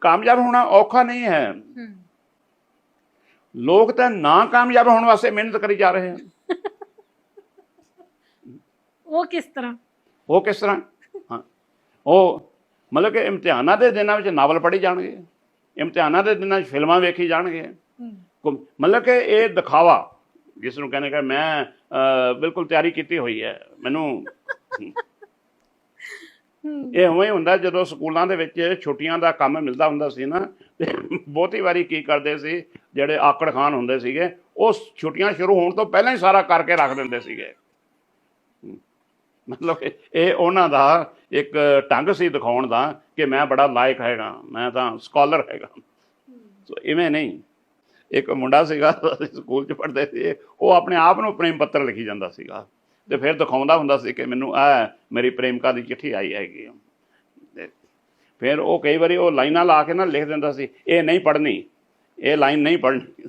ਕਾਮਯਾਬ ਹੋਣਾ ਔਖਾ ਨਹੀਂ ਹੈ। ਲੋਕ ਤਾਂ ਨਾ ਕਾਮਯਾਬ ਹੋਣ ਵਾਸਤੇ ਮਿਹਨਤ ਕਰੀ ਜਾ ਰਹੇ ਹਨ। ਉਹ ਕਿਸ ਤਰ੍ਹਾਂ? ਉਹ ਕਿਸ ਤਰ੍ਹਾਂ? ਹਾਂ। ਉਹ ਮਤਲਬ ਕਿ ਇਮਤਿਹਾਨਾਂ ਦੇ ਦਿਨਾਂ ਵਿੱਚ ਨਾਵਲ ਪੜ੍ਹੀ ਜਾਣਗੇ। ਇਮਤਿਹਾਨਾਂ ਦੇ ਦਿਨਾਂ 'ਚ ਫਿਲਮਾਂ ਵੇਖੀ ਜਾਣਗੇ। ਮਤਲਬ ਕਿ ਇਹ ਦਿਖਾਵਾ ਜਿਸ ਨੂੰ ਕਹਿੰਦੇ ਕਿ ਮੈਂ ਬਿਲਕੁਲ ਤਿਆਰੀ ਕੀਤੀ ਹੋਈ ਹੈ। ਮੈਨੂੰ ਇਹ ਉਵੇਂ ਹੁੰਦਾ ਜਦੋਂ ਸਕੂਲਾਂ ਦੇ ਵਿੱਚ ਛੁੱਟੀਆਂ ਦਾ ਕੰਮ ਮਿਲਦਾ ਹੁੰਦਾ ਸੀ ਨਾ, ਤੇ ਬਹੁਤੀ ਵਾਰੀ ਕੀ ਕਰਦੇ ਸੀ, ਜਿਹੜੇ ਆਕੜ ਖਾਨ ਹੁੰਦੇ ਸੀਗੇ, ਉਹ ਛੁੱਟੀਆਂ ਸ਼ੁਰੂ ਹੋਣ ਤੋਂ ਪਹਿਲਾਂ ਹੀ ਸਾਰਾ ਕਰਕੇ ਰੱਖ ਦਿੰਦੇ ਸੀਗੇ। ਮਤਲਬ ਇਹ ਉਹਨਾਂ ਦਾ ਇੱਕ ਢੰਗ ਸੀ ਦਿਖਾਉਣ ਦਾ ਕਿ ਮੈਂ ਬੜਾ ਲਾਇਕ ਹੈਗਾ, ਮੈਂ ਤਾਂ ਸਕਾਲਰ ਹੈਗਾ। ਸੋ ਇਵੇਂ ਨਹੀਂ, ਇੱਕ ਮੁੰਡਾ ਸੀਗਾ ਸਕੂਲ 'ਚ ਪੜ੍ਹਦੇ ਸੀ, ਉਹ ਆਪਣੇ ਆਪ ਨੂੰ ਪ੍ਰੇਮ ਪੱਤਰ ਲਿਖੀ ਜਾਂਦਾ ਸੀਗਾ। ਤੇ ਫਿਰ ਦਿਖਾਉਂਦਾ ਹੁੰਦਾ ਸੀ ਕਿ ਮੈਨੂੰ ਆ ਮੇਰੀ ਪ੍ਰੇਮਿਕਾ ਦੀ ਚਿੱਠੀ ਆਈ ਹੈਗੀ ਆ। ਫਿਰ ਉਹ ਕਈ ਵਾਰੀ ਉਹ ਲਾਈਨਾਂ ਲਾ ਕੇ ਨਾ ਲਿਖ ਦਿੰਦਾ ਸੀ, ਇਹ ਨਹੀਂ ਪੜ੍ਹਨੀ, ਇਹ ਲਾਈਨ ਨਹੀਂ ਪੜ੍ਹਨੀ